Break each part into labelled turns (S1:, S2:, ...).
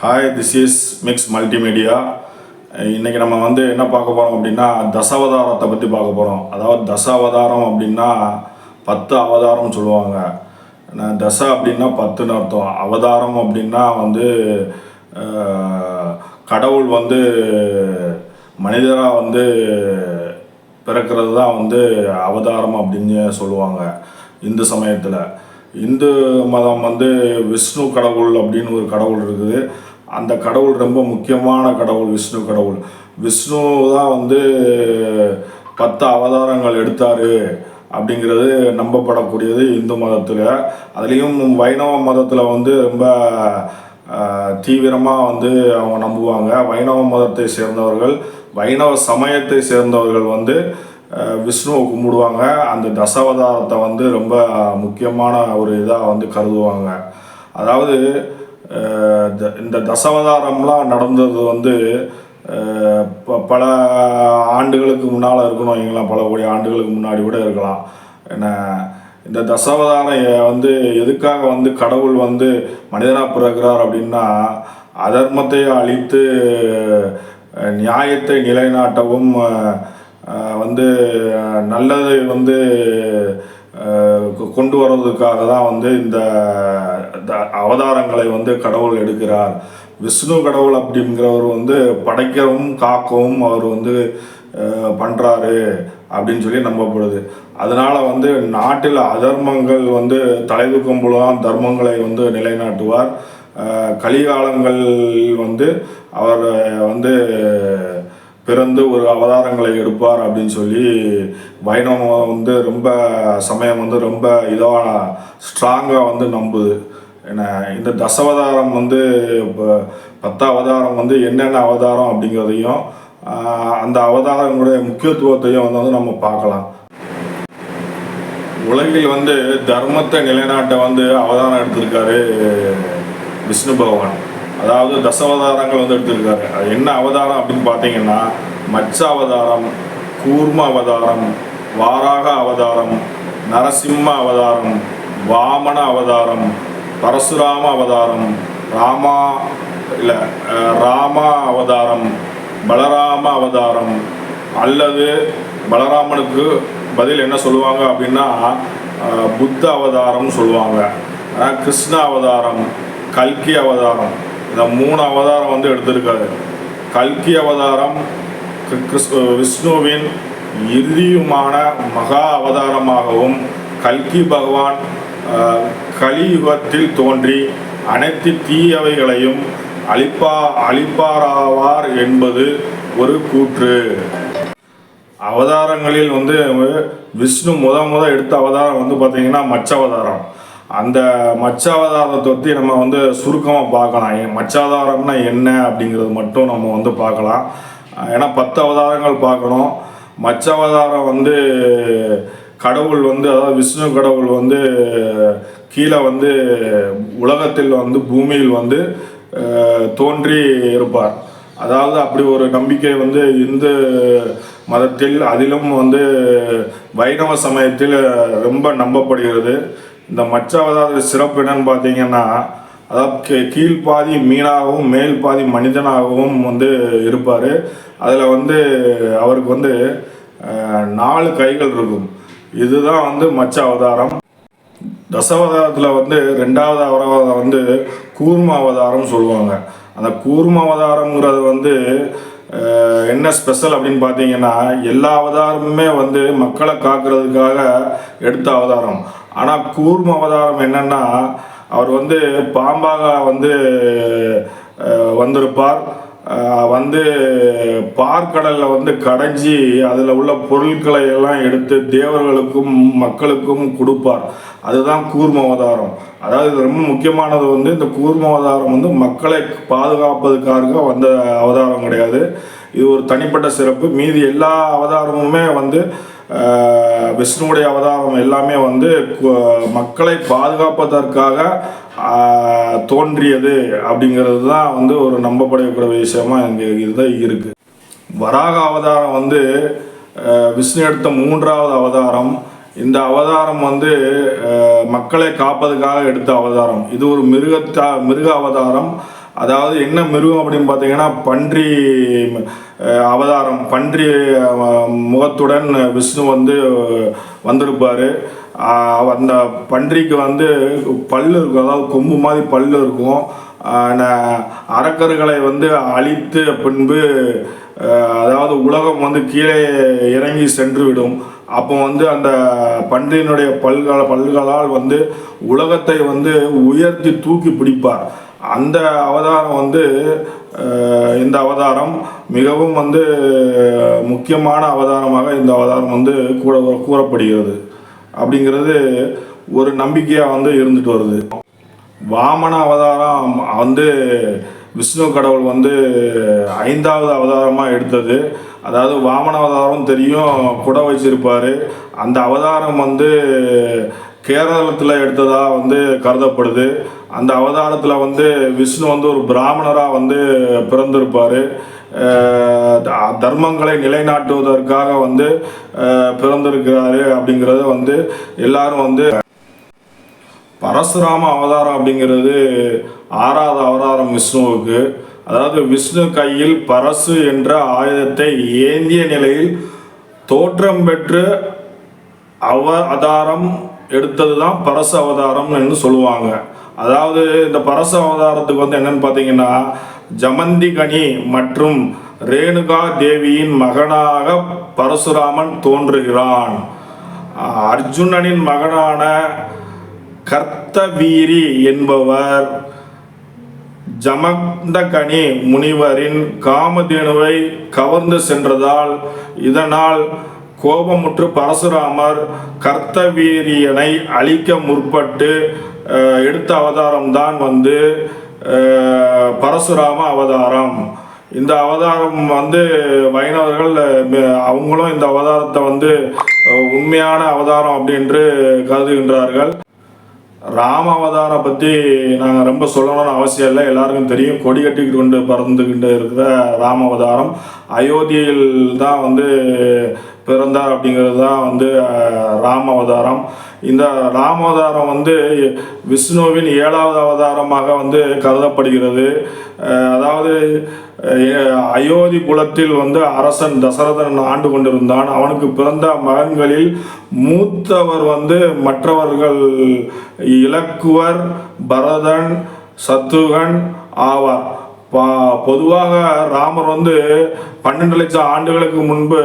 S1: Hi this is mix multimedia இன்றைக்கி நம்ம வந்து என்ன பார்க்க போகிறோம் அப்படின்னா தசாவதாரத்தை பற்றி பார்க்க போகிறோம் அதாவது தசாவதாரம் அப்படின்னா பத்து அவதாரம்னு சொல்லுவாங்க. தசா தசை அப்படின்னா பத்துன்னு அர்த்தம். அவதாரம் அப்படின்னா வந்து கடவுள் வந்து மனிதராக வந்து பிறக்கிறது தான் வந்து அவதாரம் அப்படின்னு சொல்லுவாங்க இந்து சமயத்தில். இந்து மதம் வந்து விஷ்ணு கடவுள் அப்படின்னு ஒரு கடவுள் இருக்குது. அந்த கடவுள் ரொம்ப முக்கியமான கடவுள் விஷ்ணு கடவுள். விஷ்ணு தான் வந்து பத்து அவதாரங்கள் எடுத்தார் அப்படிங்கிறது நம்பப்படக்கூடியது இந்து மதத்தில். அதுலேயும் வைணவ மதத்தில் வந்து ரொம்ப தீவிரமாக வந்து அவங்க நம்புவாங்க. வைணவ மதத்தை சேர்ந்தவர்கள் வைணவ சமயத்தை சேர்ந்தவர்கள் வந்து விஷ்ணுவை கும்பிடுவாங்க. அந்த தசாவதாரத்தை வந்து ரொம்ப முக்கியமான ஒரு இதாக வந்து கருதுவாங்க. அதாவது இந்த தசாவதாரம்லாம் நடந்தது வந்து ப- பல ஆண்டுகளுக்கு முன்னால் இருக்கணும் வைங்களேன் பல கோடி ஆண்டுகளுக்கு முன்னாடி கூட இருக்கலாம். என்ன இந்த தசாவதாரம் வந்து எதுக்காக வந்து கடவுள் வந்து மனிதனாக பிறக்கிறார் அப்படின்னா அதர்மத்தை அழித்து நியாயத்தை நிலைநாட்டவும் வந்து நல்லதை வந்து கொ- கொண்டு வர்றதுக்காக தான் வந்து இந்த அவதாரங்களை வந்து கடவுள் எடுக்கிறார். விஷ்ணு கடவுள் அப்படிங்கிறவர் வந்து படைக்கவும் காக்கவும் அவர் வந்து பண்ணுறாரு அப்படின்னு சொல்லி நம்பப்படுது. அதனால் வந்து நாட்டில் அதர்மங்கள் வந்து தலைவுக்கும் பொழுதுதான் தர்மங்களை வந்து நிலைநாட்டுவார். கலிகாலங்கள் வந்து அவர் வந்து பிறந்து ஒரு அவதாரங்களை எடுப்பார் அப்படின்னு சொல்லி வைணவம் வந்து ரொம்ப சமயம் வந்து ரொம்ப இதாக ஸ்ட்ராங்காக வந்து நம்புது. இந்த தசவதாரம் வந்து இப்போ பத்து அவதாரம் வந்து என்னென்ன அவதாரம் அப்படிங்கிறதையும் அந்த அவதாரங்களுடைய முக்கியத்துவத்தையும் வந்து வந்து நம்ம பார்க்கலாம். உலகில் வந்து தர்மத்தை நிலைநாட்ட வந்து அவதாரம் எடுத்திருக்காரு விஷ்ணு பகவான். அதாவது தசவதாரங்கள் வந்து எடுத்திருக்காரு. அது என்ன அவதாரம் அப்படின்னு பார்த்தீங்கன்னா மச்ச அவதாரம் கூர்ம அவதாரம் வாராக அவதாரம் நரசிம்ம அவதாரம் வாமன அவதாரம் பரசுராம அவதாரம் ராமா இல்லை ராமா அவதாரம் பலராம அவதாரம் அல்லது பலராமனுக்கு பதில் என்ன சொல்லுவாங்க அப்படின்னா புத்த அவதாரம்னு சொல்லுவாங்க. கிருஷ்ண அவதாரம் கல்கி அவதாரம் இந்த மூணு அவதாரம் வந்து எடுத்திருக்காரு. கல்கி அவதாரம் கி- விஷ்ணுவின் இறுதியுமான மகா அவதாரமாகவும் கல்கி பகவான் கலியுகத்தில் தோன்றி அனைத்து தீயவைகளையும் அழிப்பா அழிப்பாராவார் என்பது ஒரு கூற்று. அவதாரங்களில் வந்து விஷ்ணு முத முத எடுத்த அவதாரம் வந்து பார்த்தீங்கன்னா மச்ச அவதாரம் அந்த மச்ச அவதாரத்தை பற்றி நம்ம வந்து சுருக்கமாக பார்க்கலாம். மச்ச அவதாரம்னா என்ன அப்படிங்கிறது மட்டும் நம்ம வந்து பார்க்கலாம். ஏன்னா பத்து அவதாரங்கள் பார்க்கணும். மச்ச அவதாரம் வந்து கடவுள் வந்து அதாவது விஷ்ணு கடவுள் வந்து கீழே வந்து உலகத்தில் வந்து பூமியில் வந்து தோன்றி இருப்பார். அதாவது அப்படி ஒரு நம்பிக்கை வந்து இந்து மதத்தில் அதிலும் வந்து வைணவ சமயத்தில் ரொம்ப நம்பப்படுகிறது. இந்த மச்ச அவதார சிறப்பு என்னன்னு பார்த்தீங்கன்னா அதாவது கீ- கீழ்ப்பாதி மீனாகவும் மேல் பாதி மனிதனாகவும் வந்து இருப்பார். அதில் வந்து அவருக்கு வந்து நாலு கைகள் இருக்கும். இதுதான் வந்து மச்ச அவதாரம் தசாவதாரத்தில் வந்து ரெண்டாவது அவதாரம் வந்து கூர்ம அவதாரம் சொல்லுவாங்க. அந்த கூர்ம அவதாரம்ங்கிறது வந்து என்ன ஸ்பெஷல் அப்படின்னு பார்த்தீங்கன்னா எல்லா அவதாரமுமே வந்து மக்களை காக்கிறதுக்காக எடுத்த அவதாரம். ஆனால் கூர்ம அவதாரம் என்னன்னா அவர் வந்து பாம்பாக வந்து வந்திருப்பார். வந்து பார்க்கடலில் வந்து கடைஞ்சி அதில் உள்ள பொருட்களை எல்லாம் எடுத்து தேவர்களுக்கும் மக்களுக்கும் கொடுப்பார். அதுதான் கூர்ம அவதாரம். அதாவது ரொம்ப முக்கியமானது வந்து இந்த கூர்ம அவதாரம் வந்து மக்களை பாதுகாப்பதற்காக வந்த அவதாரம் கிடையாது. இது ஒரு தனிப்பட்ட சிறப்பு. மீதி எல்லா அவதாரமுமே வந்து அஹ், விஷ்ணுவுடைய அவதாரம் எல்லாமே வந்து மக்களை பாதுகாப்பதற்காக தோன்றியது அப்படிங்கிறது தான் வந்து ஒரு நம்பப்படக்கூடிய விஷயமா இங்கே இதுதான் இருக்கு. வராக அவதாரம் வந்து விஷ்ணு எடுத்த மூன்றாவது அவதாரம். இந்த அவதாரம் வந்து மக்களை காப்பதுக்காக எடுத்த அவதாரம். இது ஒரு மிருகத்தா மிருக அவதாரம். அதாவது என்ன மிருகம் அப்படின்னு பார்த்தீங்கன்னா பன்றி அவதாரம் பன்றி முகத்துடன் விஷ்ணு வந்து வந்திருப்பார். அந்த பன்றிக்கு வந்து பல்லு இருக்கும். அதாவது கொம்பு மாதிரி பல் இருக்கும். அரக்கர்களை வந்து அழித்து பின்பு அதாவது உலகம் வந்து கீழே இறங்கி சென்று விடும். அப்போ வந்து அந்த பன்றியினுடைய பல்கள பல்களால் வந்து உலகத்தை வந்து உயர்த்தி தூக்கி பிடிப்பார். அந்த அவதாரம் வந்து இந்த அவதாரம் மிகவும் வந்து முக்கியமான அவதாரமாக இந்த அவதாரம் வந்து கூட கூறப்படுகிறது. அப்படிங்கிறது ஒரு நம்பிக்கையாக வந்து இருந்துட்டு வருது. வாமன அவதாரம் வந்து விஷ்ணு கடவுள் வந்து ஐந்தாவது அவதாரமாக எடுத்தது. அதாவது வாமன அவதாரம் தெரியும் குடை வச்சிருப்பார். அந்த அவதாரம் வந்து கேரளத்தில் எடுத்ததாக வந்து கருதப்படுது. அந்த அவதாரத்தில் வந்து விஷ்ணு வந்து ஒரு பிராமணராக வந்து பிறந்திருப்பார். தர்மங்களை நிலைநாட்டுவதற்காக வந்து பிறந்திருக்கிறாரு அப்படிங்கிறத வந்து எல்லாரும் வந்து பரசுராம அவதாரம் அப்படிங்கிறது ஆறாவது அவதாரம் விஷ்ணுவுக்கு. அதாவது விஷ்ணு கையில் பரசு என்ற ஆயுதத்தை ஏந்திய நிலையில் தோற்றம் பெற்று அவதாரம் எடுத்தது தான் பரச அவதாரம்னு என்று சொல்லுவாங்க. அதாவது இந்த பரச அவதாரத்துக்கு வந்து என்னன்னு பார்த்தீங்கன்னா ஜமந்தி கனி மற்றும் ரேணுகா தேவியின் மகனாக பரசுராமன் தோன்றுகிறான். அர்ஜுனனின் மகனான கர்த்தவீரி என்பவர் ஜமந்தகனி முனிவரின் காமதேனுவை கவர்ந்து சென்றதால் இதனால் கோபமுற்று பரசுராமர் கர்த்தவீரியனை அழிக்க முற்பட்டு எடுத்த அவதாரம் தான் வந்து பரசுராம அவதாரம். இந்த அவதாரம் வந்து வைணவர்கள் அவங்களும் இந்த அவதாரத்தை வந்து உண்மையான அவதாரம் அப்படின்று கருதுகின்றார்கள். ராம அவதாரம் பற்றி நாங்கள் ரொம்ப சொல்லணும்னு அவசியம் இல்லை. எல்லாருக்கும் தெரியும். கொடி கட்டிக்கிட்டு கொண்டு பறந்துக்கிட்டு இருக்கிற ராம அவதாரம் அயோத்தியில் தான் வந்து பிறந்தார் அப்படிங்கிறது தான் வந்து ராம அவதாரம் இந்த ராம அவதாரம் வந்து விஷ்ணுவின் ஏழாவது அவதாரமாக வந்து கருதப்படுகிறது. அதாவது அயோத்தி குலத்தில் வந்து அரசன் தசரதன் ஆண்டு கொண்டிருந்தான். அவனுக்கு பிறந்த மகன்களில் மூத்தவர் வந்து மற்றவர்கள் இலக்குவர் பரதன் சத்துகன் ஆவார். பொதுவாக ராமர் வந்து பன்னெண்டு லட்சம் ஆண்டுகளுக்கு முன்பு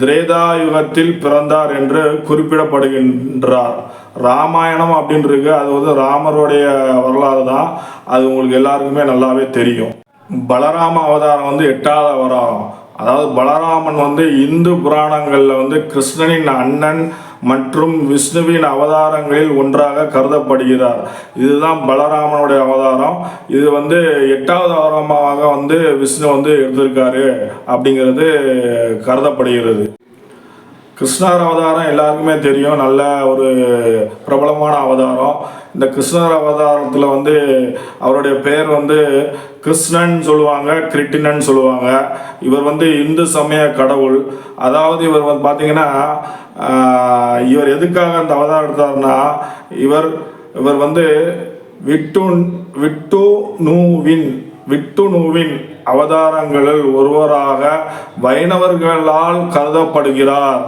S1: திரேதா யுகத்தில் பிறந்தார் என்று குறிப்பிடப்படுகின்றார். ராமாயணம் அப்படின்றது அது வந்து ராமருடைய வரலாறு தான் அது உங்களுக்கு எல்லாருக்குமே நல்லாவே தெரியும். பலராம அவதாரம் வந்து எட்டாவது அவதாரம். அதாவது பலராமன் வந்து இந்து புராணங்களில் வந்து கிருஷ்ணனின் அண்ணன் மற்றும் விஷ்ணுவின் அவதாரங்களில் ஒன்றாக கருதப்படுகிறார். இதுதான் பலராமனுடைய அவதாரம். இது வந்து எட்டாவது அவதாரமாக வந்து விஷ்ணு வந்து எடுத்திருக்காரு அப்படிங்கிறது கருதப்படுகிறது. கிருஷ்ணர் அவதாரம் எல்லாருக்குமே தெரியும். நல்ல ஒரு பிரபலமான அவதாரம். இந்த கிருஷ்ணர் அவதாரத்தில் வந்து அவருடைய பெயர் வந்து கிருஷ்ணன் சொல்லுவாங்க கிருட்டினன் சொல்லுவாங்க. இவர் வந்து இந்து சமய கடவுள். அதாவது இவர் வந்து பார்த்தீங்கன்னா இவர் எதுக்காக அந்த அவதாரம் எடுத்தார்னா இவர் இவர் வந்து விட்டு விட்டு நூவின் விட்டுணுவின் அவதாரங்களில் ஒருவராக வைணவர்களால் கருதப்படுகிறார்.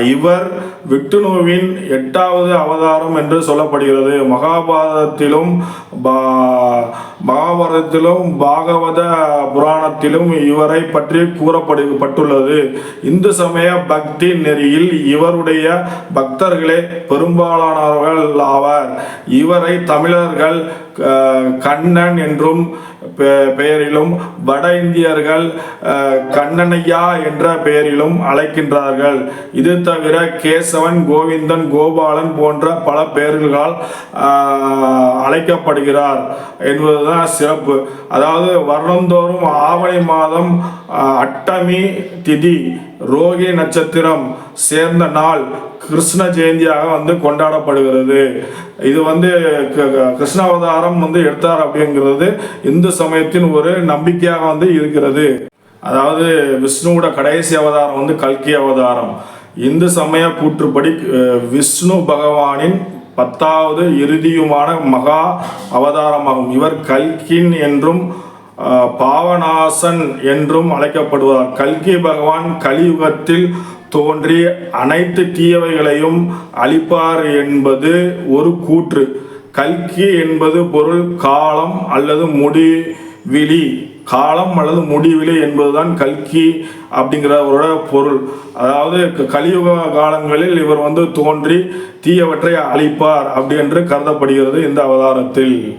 S1: இவர் விட்டுணுவின் எட்டாவது அவதாரம் என்று சொல்லப்படுகிறது. மகாபாரதத்திலும் பா- மகாபாரதத்திலும் பாகவத புராணத்திலும் இவரை பற்றி கூறப்பட்டுள்ளது இந்து சமய பக்தி நெறியில் இவருடைய பக்தர்களே பெரும்பாலானவர்கள் ஆவார். இவரை தமிழர்கள் கண்ணன் என்றும் பெயரிலும் வட இந்தியர்கள் கண்ணனையா என்ற பெயரிலும் அழைக்கின்றார்கள். இது தவிர கேசவன் கோவிந்தன் கோபாலன் போன்ற பல பெயர்களால் அழைக்கப்படுகிறார் என்பதுதான் சிறப்பு. அதாவது வருடந்தோறும் ஆவணி மாதம் அட்டமி திதி ரோகி நட்சத்திரம் சேர்ந்த நாள் கிருஷ்ண ஜெயந்தியாக வந்து கொண்டாடப்படுகிறது. இது வந்து க- கிருஷ்ண அவதாரம் வந்து எடுத்தார் அப்படிங்கிறது இந்து சமயத்தின் ஒரு நம்பிக்கையாக வந்து இருக்கிறது. அதாவது விஷ்ணுவோட கடைசி அவதாரம் வந்து கல்கி அவதாரம். இந்து சமய கூற்றுப்படி விஷ்ணு பகவானின் பத்தாவது இறுதியுமான மகா அவதாரமாகும். இவர் கல்கின் என்றும் பாவநாசன் என்றும் அழைக்கப்படுவார். கல்கி பகவான் கலியுகத்தில் தோன்றி அனைத்து தீயவைகளையும் அழிப்பார் என்பது ஒரு கூற்று. கல்கி என்பது பொருள் காலம் அல்லது முடிவிலி. காலம் அல்லது முடிவிலி என்பதுதான் கல்கி அப்படிங்கிறவரோட பொருள். அதாவது க- கலியுக காலங்களில் இவர் வந்து தோன்றி தீயவற்றை அழிப்பார் அப்படி என்று கருதப்படுகிறது இந்த அவதாரத்தில்.